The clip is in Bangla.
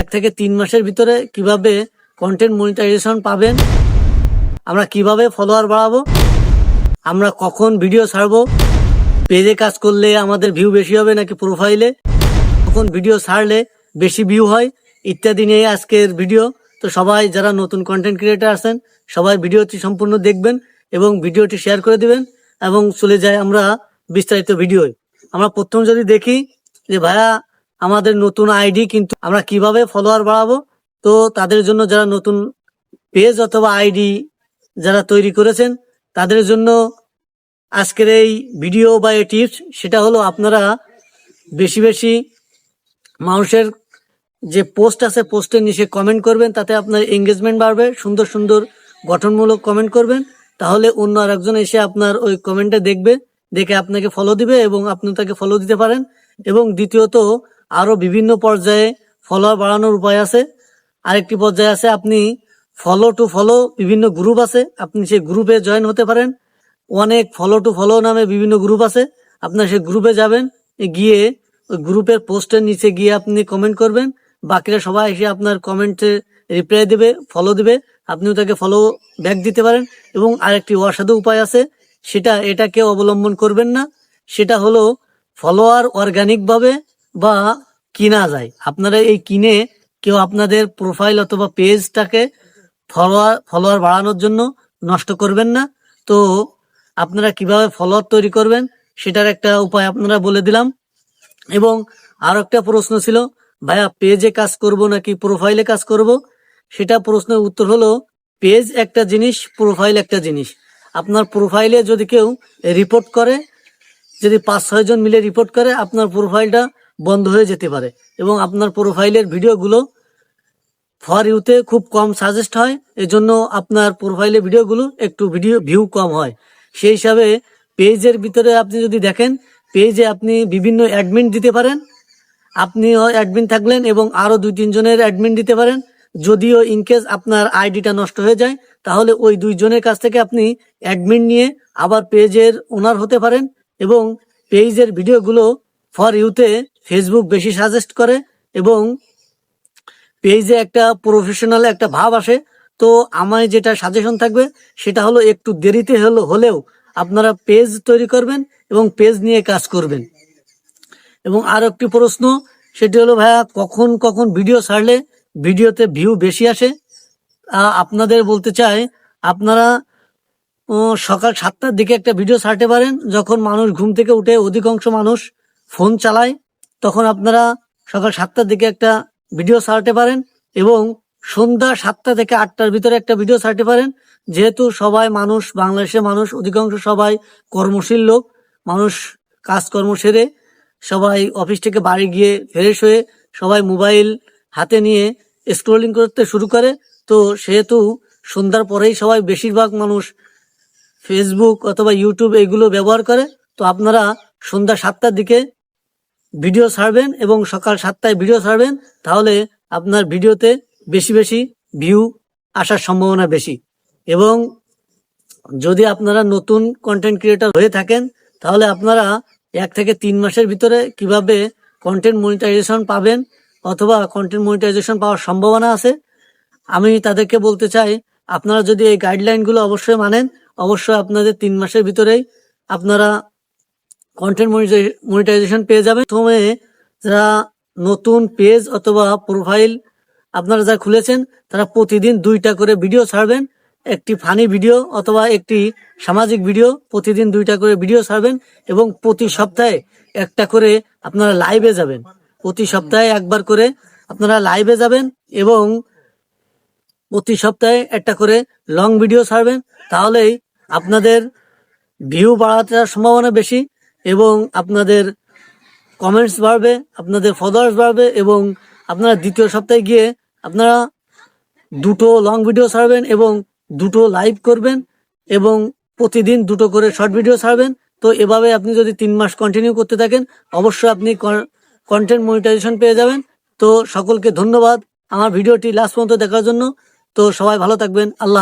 এক থেকে তিন মাসের ভিতরে কীভাবে কন্টেন্ট মনিটাইজেশন পাবেন, আমরা কীভাবে ফলোয়ার বাড়াবো, আমরা কখন ভিডিও ছাড়বো পেজে কাজ করলে আমাদের ভিউ বেশি হবে নাকি প্রোফাইলে কখন ভিডিও ছাড়লে বেশি ভিউ হয়, ইত্যাদি নিয়ে আজকের ভিডিও তো সবাই যারা নতুন কন্টেন্ট ক্রিয়েটার আছেন, সবাই ভিডিওটি সম্পূর্ণ দেখবেন এবং ভিডিওটি শেয়ার করে দিবেন এবং চলে যায় আমরা বিস্তারিত ভিডিও আমরা প্রথম যদি দেখি যে ভাইয়া আমাদের নতুন আইডি কিন্তু আমরা কীভাবে ফলোয়ার বাড়াবো? তো তাদের জন্য যারা নতুন পেজ অথবা আইডি যারা তৈরি করেছেন, তাদের জন্য আজকের এই ভিডিও বা এই টিপস সেটা হলো আপনারা বেশি বেশি মানুষের যে পোস্ট আছে পোস্টের নিচে কমেন্ট করবেন, তাতে আপনার এঙ্গেজমেন্ট বাড়বে, সুন্দর সুন্দর গঠনমূলক কমেন্ট করবেন। তাহলে অন্য আরেকজন এসে আপনার ওই কমেন্টে দেখবে, দেখে আপনাকে ফলো দিবে এবং আপনি তাকে ফলো দিতে পারেন। এবং দ্বিতীয়ত আরও বিভিন্ন পর্যায়ে ফলোয়ার বাড়ানোর উপায় আছে। আরেকটি পর্যায়ে আছে, আপনি ফলো টু ফলো বিভিন্ন গ্রুপ আছে। আপনি সেই গ্রুপে জয়েন হতে পারেন। অনেক ফলো টু ফলো নামে বিভিন্ন গ্রুপ আছে। আপনার সেই গ্রুপে যাবেন গিয়ে ওই গ্রুপের পোস্টের নিচে গিয়ে আপনি কমেন্ট করবেন। বাকিরা সবাই এসে আপনার কমেন্টে রিপ্লাই দেবে ফলো দেবে। আপনিও তাকে ফলো ব্যাক দিতে পারেন। এবং আরেকটি অসাধু উপায় আছে, সেটা এটাকে অবলম্বন করবেন না। সেটা হলো ফলোয়ার অর্গানিক ভাবে বা কিনা যায়। আপনারা এই কিনে কেউ আপনাদের প্রোফাইল অথবা পেজটাকে ফলোয়ার ফলোয়ার বাড়ানোর জন্য নষ্ট করবেন না। তো আপনারা কীভাবে ফলোয়ার তৈরি করবেন সেটার একটা উপায় আপনারা বলে দিলাম। এবং আর একটা প্রশ্ন ছিল, ভাইয়া পেজে কাজ করব নাকি প্রোফাইলে কাজ করব? সেটা প্রশ্নের উত্তর হলো পেজ একটা জিনিস প্রোফাইল একটা জিনিস। আপনার প্রোফাইলে যদি কেউ রিপোর্ট করে, যদি পাঁচ ছয় জন মিলে রিপোর্ট করে, আপনার প্রোফাইলটা বন্ধ হয়ে যেতে পারে। এবং আপনার প্রোফাইলের ভিডিওগুলো ফর ইউতে খুব কম সাজেস্ট হয়। এজন্য আপনার প্রোফাইলে ভিডিওগুলো একটু ভিডিও ভিউ কম হয়। সেই হিসাবে পেজের ভিতরে আপনি যদি দেখেন পেজে আপনি বিভিন্ন অ্যাডমিন দিতে পারেন। আপনি অ্যাডমিন থাকলেন এবং আরও দুই তিনজনের অ্যাডমিন দিতে পারেন। যদিও ইনকেস আপনার আইডিটা নষ্ট হয়ে যায়, তাহলে ওই দুইজনের কাছ থেকে আপনি অ্যাডমিন নিয়ে আবার পেজের ওনার হতে পারেন এবং পেজের ভিডিওগুলো ফর ইউতে ফেসবুক বেশি সাজেস্ট করে এবং পেজে একটা প্রফেশনাল একটা ভাব আসে। তো আমার যেটা সাজেশন থাকবে সেটা হলো একটু দেরিতে হলো, হলেও আপনারা পেজ তৈরি করবেন এবং পেজ নিয়ে কাজ করবেন। এবং আর একটি প্রশ্ন, সেটি হলো, ভাইয়া, কখন কখন ভিডিও ছাড়লে ভিডিওতে ভিউ বেশি আসে? আপনাদের বলতে চাই, আপনারা সকাল সাতটার দিকে একটা ভিডিও ছাড়তে পারেন, যখন মানুষ ঘুম থেকে উঠে অধিকাংশ মানুষ ফোন চালায়, তখন আপনারা সকাল সাতটার দিকে একটা ভিডিও ছাড়তে পারেন এবং সন্ধ্যা সাতটা থেকে আটটার ভিতরে একটা ভিডিও ছাড়তে পারেন। যেহেতু সবাই মানুষ, বাংলাদেশের মানুষ, অধিকাংশ সবাই কর্মশীল লোক, মানুষ কাজকর্ম সেরে সবাই অফিস থেকে বাড়ি গিয়ে ফ্রেশ হয়ে সবাই মোবাইল হাতে নিয়ে স্ক্রোলিং করতে শুরু করে। তো সেহেতু সন্ধ্যার পরেই সবাই বেশিরভাগ মানুষ ফেসবুক অথবা ইউটিউব এগুলো ব্যবহার করে। তো আপনারা সন্ধ্যা সাতটার দিকে ভিডিও ছাড়বেন এবং সকাল সাতটায় ভিডিও ছাড়বেন, তাহলে আপনার ভিডিওতে বেশি বেশি ভিউ আসার সম্ভাবনা বেশি। এবং যদি আপনারা নতুন কন্টেন্ট ক্রিয়েটার হয়ে থাকেন, তাহলে আপনারা এক থেকে তিন মাসের ভিতরে কীভাবে কন্টেন্ট মনিটাইজেশন পাবেন অথবা কন্টেন্ট মনিটাইজেশন পাওয়ার সম্ভাবনা আছে, আমি তাদেরকে বলতে চাই, আপনারা যদি এই গাইডলাইনগুলো অবশ্যই মানেন, অবশ্যই আপনাদের তিন মাসের ভিতরেই আপনারা কন্টেন্ট মনিটাইজেশন পেয়ে যাবেন প্রথমে যারা নতুন পেজ অথবা প্রোফাইল আপনারা যা খুলেছেন, তারা প্রতিদিন দুইটা করে ভিডিও ছাড়বেন। একটি ফানি ভিডিও অথবা একটি সামাজিক ভিডিও প্রতিদিন দুইটা করে ভিডিও ছাড়বেন এবং প্রতি সপ্তাহে একটা করে আপনারা লাইভে যাবেন। প্রতি সপ্তাহে একবার করে আপনারা লাইভে যাবেন এবং প্রতি সপ্তাহে একটা করে লং ভিডিও ছাড়বেন। তাহলেই আপনাদের ভিউ বাড়াতে সম্ভাবনা বেশি। এবং আপনাদের কমেন্টস বাড়বে, আপনাদের ফলোয়ার্স বাড়বে এবং আপনারা দ্বিতীয় সপ্তাহে গিয়ে আপনারা দুটো লং ভিডিও ছাড়বেন এবং দুটো লাইভ করবেন এবং প্রতিদিন দুটো করে শর্ট ভিডিও ছাড়বেন। তো এভাবে আপনি যদি তিন মাস কন্টিনিউ করতে থাকেন, অবশ্যই আপনি কন্টেন্ট মনিটাইজেশন পেয়ে যাবেন। তো সকলকে ধন্যবাদ। আমার ভিডিওটি লাস্ট পর্যন্ত দেখার জন্য। তো সবাই ভালো থাকবেন। আল্লাহ